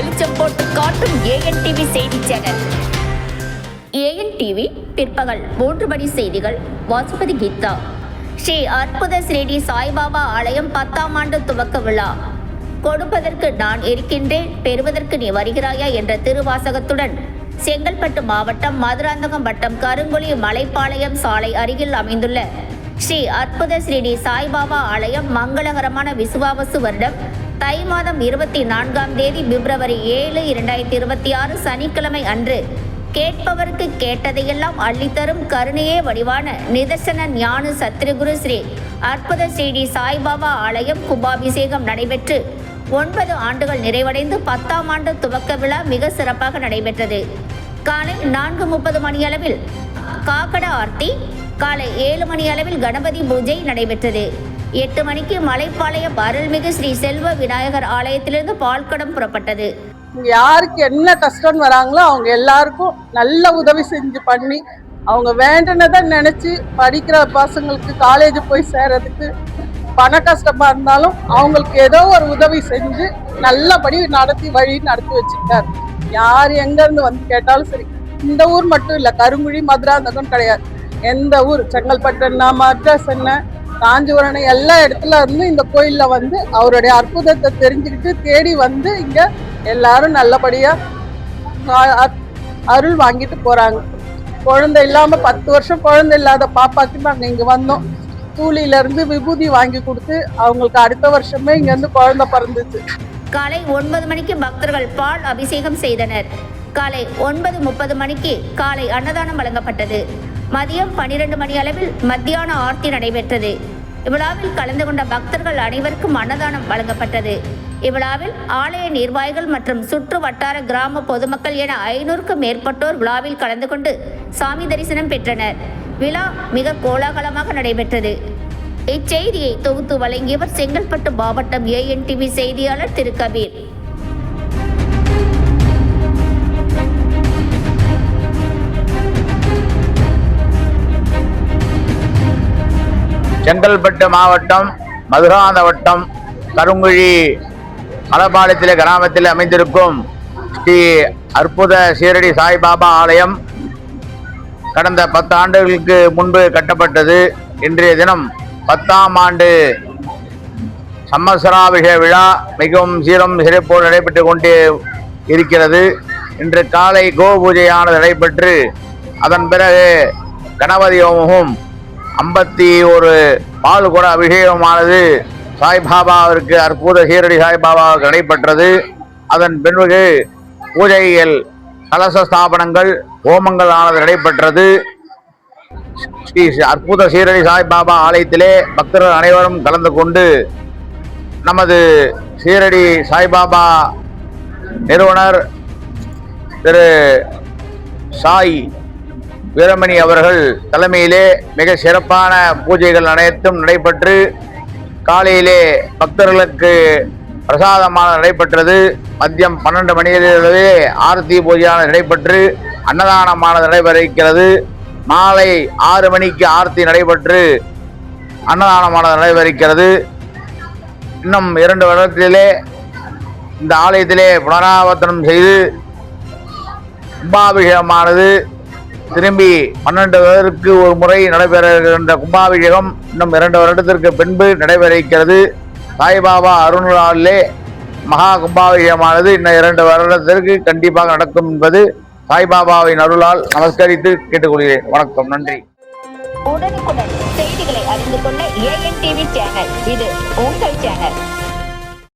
வெளிச்சம் போட்டு காட்டும் ஏஎன் டிவி செய்தி சேனல். ஏஎன் டிவி பிற்பகல் மூன்று மணி செய்திகள் வாசுபதி கீதா. ஸ்ரீ அற்புத ஸ்ரீடி சாய்பாபா ஆலயம் பத்தாம் ஆண்டு துவக்க விழா. கொடுப்பதற்கு நான் இருக்கின்றேன் பெறுவதற்கு நீ வருகிறாயா என்ற திருவாசகத்துடன் செங்கல்பட்டு மாவட்டம் மதுராந்தகம் வட்டம் கருங்குழி மலைப்பாளையம் சாலை அருகில் அமைந்துள்ள ஸ்ரீ அற்புத ஸ்ரீடி சாய்பாபா ஆலயம் மங்களகரமான விசுவாவசு வருடம் தை மாதம் இருபத்தி நான்காம் தேதி பிப்ரவரி ஏழு இரண்டாயிரத்தி இருபத்தி ஆறு சனிக்கிழமை அன்று கேட்பவருக்கு கேட்டதையெல்லாம் அள்ளித்தரும் கருணையே வடிவான நிதர்சன ஞான சத்ருகுரு ஸ்ரீ. அற்புத ஸ்ரீடி சாய்பாபா ஆலயம் கும்பாபிஷேகம் நடைபெற்று ஒன்பது ஆண்டுகள் நிறைவடைந்து பத்தாம் ஆண்டு துவக்க விழா மிக சிறப்பாக நடைபெற்றது. காலை நான்கு முப்பது மணியளவில் காக்கட ஆர்த்தி காலை ஏழு மணி அளவில் கணபதி பூஜை நடைபெற்றது. எட்டு மணிக்கு மலைப்பாளையம் அருள்மிகு ஸ்ரீ செல்வ விநாயகர் ஆலயத்திலிருந்து பால்கடம் புறப்பட்டது. யாருக்கு என்ன கஷ்டம்னு வராங்களோ அவங்க எல்லாருக்கும் நல்ல உதவி செஞ்சு பண்ணி அவங்க வேண்டினதை நினைச்சு படிக்கிற பசங்களுக்கு காலேஜ் போய் சேர்றதுக்கு பண கஷ்டமா இருந்தாலும் அவங்களுக்கு ஏதோ ஒரு உதவி செஞ்சு நல்லபடி நடத்தி வழி நடத்தி வச்சிருக்காரு யார் எங்கேருந்து வந்து கேட்டாலும் சரி இந்த ஊர் மட்டும் இல்லை கருங்குழி மதுராந்தகம் கிடையாது. எந்த ஊர்? செங்கல்பட்டு மட்ராஸ் என்ன காஞ்சிபுரம் எல்லா இடத்துல இருந்து இந்த கோயிலில் வந்து அவருடைய அற்புதத்தை தெரிஞ்சுக்கிட்டு தேடி வந்து இங்கே எல்லாரும் நல்லபடியாக அ- அருள் வாங்கிட்டு போகிறாங்க குழந்தை இல்லாமல் பத்து வருஷம் குழந்தை இல்லாத பாப்பாக்கு நாங்கள் இங்கே வந்தோம். கூலியிலேருந்து விபூதி வாங்கி கொடுத்து அவங்களுக்கு அடுத்த வருஷமே இங்கேருந்து குழந்தை பிறந்துச்சு. காலை ஒன்பது மணிக்கு பக்தர்கள் பால் அபிஷேகம் செய்தனர். காலை ஒன்பது முப்பது மணிக்கு காலை அன்னதானம் வழங்கப்பட்டது. மதியம் பனிரெண்டு மணி அளவில் மத்தியான ஆர்த்தி நடைபெற்றது. இவ்விழாவில் கலந்து கொண்ட பக்தர்கள் அனைவருக்கும் அன்னதானம் வழங்கப்பட்டது. இவ்விழாவில் ஆலய நிர்வாகிகள் மற்றும் சுற்று வட்டார கிராம பொதுமக்கள் என ஐநூறுக்கும் மேற்பட்டோர் விழாவில் கலந்து கொண்டு சாமி தரிசனம் பெற்றனர். விழா மிக கோலாகலமாக நடைபெற்றது. இச்செய்தியை தொகுத்து வழங்கியவர் செங்கல்பட்டு மாவட்டம் ஏஎன்டிவி செய்தியாளர் திரு. கபீர். செங்கல்பட்டு மாவட்டம் மதுராந்த வட்டம் கருங்குழி மலபாளையத்திலே கிராமத்தில் அமைந்திருக்கும் ஸ்ரீ அற்புத சீரடி சாய்பாபா ஆலயம் கடந்த பத்து ஆண்டுகளுக்கு முன்பு கட்டப்பட்டது. இன்றைய தினம் பத்தாம் ஆண்டு சம்மசராபிஷேக விழா மிகவும் சீரம் சிறப்போடு நடைபெற்று கொண்டே இருக்கிறது. இன்று காலை கோ பூஜையானது நடைபெற்று அதன் பிறகு கணபதி ஹோமமும் ஐம்பத்தி ஒரு பால் குட அபிஷேகமானது சாய்பாபாவிற்கு அற்புத சீரடி சாய்பாபாவுக்கு நடைபெற்றது. அதன் பின்பு பூஜைகள் கலச ஸ்தாபனங்கள் ஹோமங்கள் ஆனது நடைபெற்றது. ஸ்ரீ அற்புத சீரடி சாய்பாபா ஆலயத்திலே பக்தர்கள் அனைவரும் கலந்து கொண்டு நமது சீரடி சாய்பாபா நிறுவனர் திரு சாய் வீரமணி அவர்கள் தலைமையிலே மிக சிறப்பான பூஜைகள் அனைத்தும் நடைபெற்று காலையிலே பக்தர்களுக்கு பிரசாதமான நடைபெற்றது. மதியம் பன்னெண்டு மணியிலிருந்தே ஆரத்தி பூஜையான நடைபெற்று அன்னதானமானது நடைபெற இருக்கிறது. மாலை ஆறு மணிக்கு ஆர்த்தி நடைபெற்று அன்னதானமானது நடைபெறுகிறது. இன்னும் இரண்டு வருடத்திலே இந்த ஆலயத்திலே புனராவர்த்தனம் செய்து கும்பாபிஷேகமானது திரும்பி பன்னெண்டு பேருக்கு ஒரு முறை நடைபெறுகின்ற கும்பாபிஷேகம் இன்னும் இரண்டு வருடத்திற்கு பின்பு நடைபெற இருக்கிறது சாய்பாபா அருள்நாளிலே மகா கும்பாபிஷேகமானது இன்னும் இரண்டு வருடத்திற்கு கண்டிப்பாக நடக்கும் என்பது சாய்பாபாவின் அருளால் நமஸ்கரித்து கேட்டுக்கொள்கிறேன். வணக்கம் நன்றி. உடனுக்குடன் செய்திகளை அறிந்து கொள்ள ஏஎன் டிவி சேனல் இது உங்கள் சேனல்